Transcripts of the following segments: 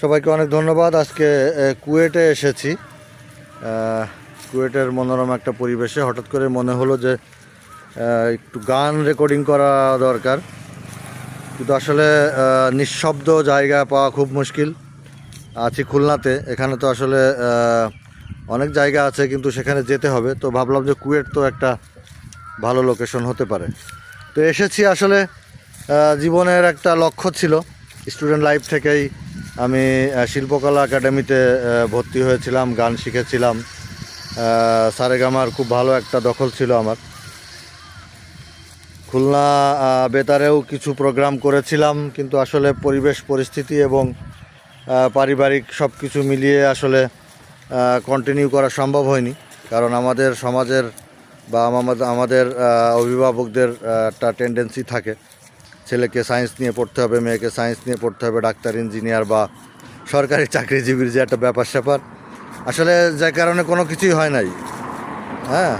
সবাইকে অনেক ধন্যবাদ। আজকে কুয়েটে এসেছি। কুয়েটের মনোরম একটা পরিবেশে হঠাৎ করে মনে হলো যে একটু গান রেকর্ডিং করা দরকার। কিন্তু আসলে নিঃশব্দ জায়গা পাওয়া খুব মুশকিল। আছি খুলনাতে, এখানে তো আসলে অনেক জায়গা আছে, কিন্তু সেখানে যেতে হবে। তো ভাবলাম যে কুয়েট তো একটা ভালো লোকেশন হতে পারে। তো এসেছি আসলে জীবনের একটা লক্ষ্য ছিল। স্টুডেন্ট লাইফ থেকেই আমি শিল্পকলা একাডেমিতে ভর্তি হয়েছিলাম, গান শিখেছিলাম। সারেগামার খুব ভালো একটা দখল ছিল আমার। খুলনা বেতারেও কিছু প্রোগ্রাম করেছিলাম, কিন্তু আসলে পরিবেশ, পরিস্থিতি এবং পারিবারিক সব কিছু মিলিয়ে আসলে কন্টিনিউ করা সম্ভব হয়নি। কারণ আমাদের সমাজের বা আমাদের অভিভাবকদের একটা টেন্ডেন্সি থাকে। ছেলেকে সায়েন্স নিয়ে পড়তে হবে, মেয়েকে সায়েন্স নিয়ে পড়তে হবে, ডাক্তার ইঞ্জিনিয়ার বা সরকারি চাকরিজীবীর যে একটা ব্যাপার স্যাপার। আসলে যে কারণে কোনো কিছুই হয় নাই। হ্যাঁ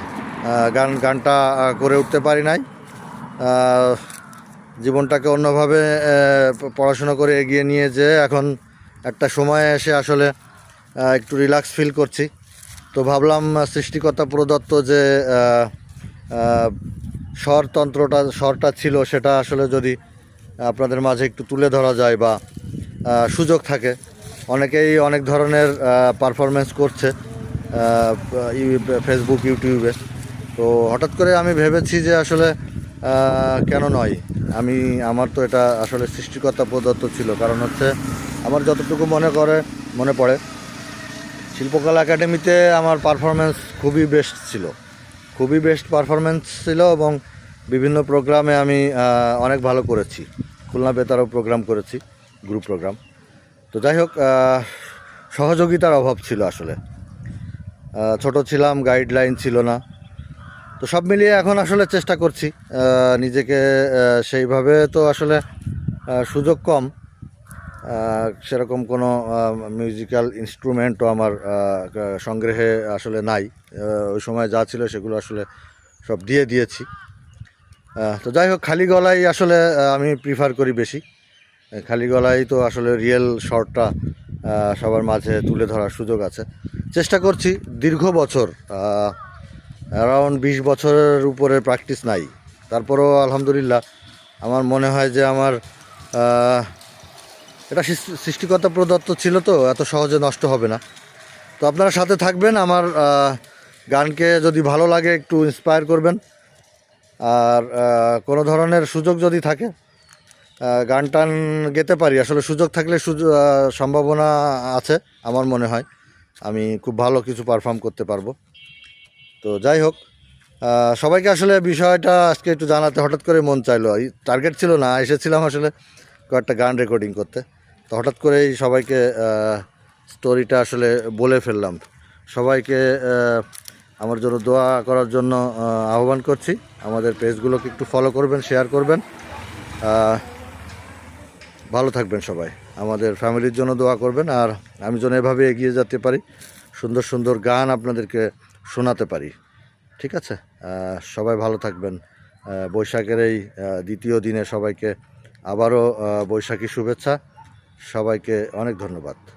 গান, গানটা করে উঠতে পারি নাই। জীবনটাকে অন্যভাবে পড়াশোনা করে এগিয়ে নিয়ে যে এখন একটা সময়ে এসে আসলে একটু রিল্যাক্স ফিল করছি। তো ভাবলাম সৃষ্টিকর্তা প্রদত্ত যে স্বরতন্ত্রটা, স্বরটা ছিল সেটা আসলে যদি আপনাদের মাঝে একটু তুলে ধরা যায় বা সুযোগ থাকে, অনেকেই অনেক ধরনের পারফরমেন্স করছে ফেসবুক ইউটিউবে তো হঠাৎ করে আমি ভেবেছি যে আসলে কেন নয়? আমি, আমার তো এটা আসলে সৃষ্টিকর্তা প্রদত্ত ছিল। কারণ হচ্ছে, আমার যতটুকু মনে করে, মনে পড়ে, শিল্পকলা একাডেমিতে আমার পারফরমেন্স খুবই বেস্ট ছিল। খুবই বেস্ট পারফরমেন্স ছিল এবং বিভিন্ন প্রোগ্রামে আমি অনেক ভালো করেছি। খুলনা বেতারও প্রোগ্রাম করেছি গ্রুপ প্রোগ্রাম তো যাই হোক সহযোগিতার অভাব ছিল আসলে। ছোট ছিলাম গাইডলাইন ছিল না। তো সব মিলিয়ে এখন আসলে চেষ্টা করছি। নিজেকে সেইভাবে তো আসলে সুযোগ কম। সেরকম কোনো মিউজিক্যাল ইনস্ট্রুমেন্টও আমার সংগ্রহে আসলে নাই। ওই সময় যা ছিল সেগুলো আসলে সব দিয়ে দিয়েছি। তো যাই হোক, খালি গলায় আসলে আমি প্রিফার করি বেশি। খালি গলায় তো আসলে রিয়েল শর্টটা সবার মাঝে তুলে ধরার সুযোগ আছে। চেষ্টা করছি, দীর্ঘ বছর অ্যারাউন্ড বিশ বছরের উপরে প্র্যাকটিস নাই। তারপরেও আলহামদুলিল্লাহ, আমার মনে হয় যে আমার এটা সৃষ্টিকর্তা প্রদত্ত ছিল তো, এত সহজে নষ্ট হবে না। তো আপনারা সাথে থাকবেন, আমার গানকে যদি ভালো লাগে একটু ইন্সপায়ার করবেন। আর কোনো ধরনের সুযোগ যদি থাকে গান টান গেতে পারি। আসলে সুযোগ থাকলে সম্ভাবনা আছে, আমার মনে হয়। আমি খুব ভালো কিছু পারফর্ম করতে পারব। তো যাই হোক সবাইকে আসলে বিষয়টা আজকে একটু জানাতে হঠাৎ করে মন চাইলো। টার্গেট ছিল না, এসেছিলাম আসলে কয়েকটা গান রেকর্ডিং করতে। তো হঠাৎ করেই সবাইকে স্টোরিটা আসলে বলে ফেললাম। সবাইকে আমার জন্য দোয়া করার জন্য আহ্বান করছি। আমাদের পেজগুলোকে একটু ফলো করবেন শেয়ার করবেন। ভালো থাকবেন সবাই। আমাদের ফ্যামিলির জন্য দোয়া করবেন, আর আমি যেন এভাবে এগিয়ে যেতে পারি, সুন্দর সুন্দর গান আপনাদেরকে শোনাতে পারি। ঠিক আছে? সবাই ভালো থাকবেন। বৈশাখের এই দ্বিতীয় দিনে সবাইকে আবারও বৈশাখী শুভেচ্ছা। সবাইকে অনেক ধন্যবাদ।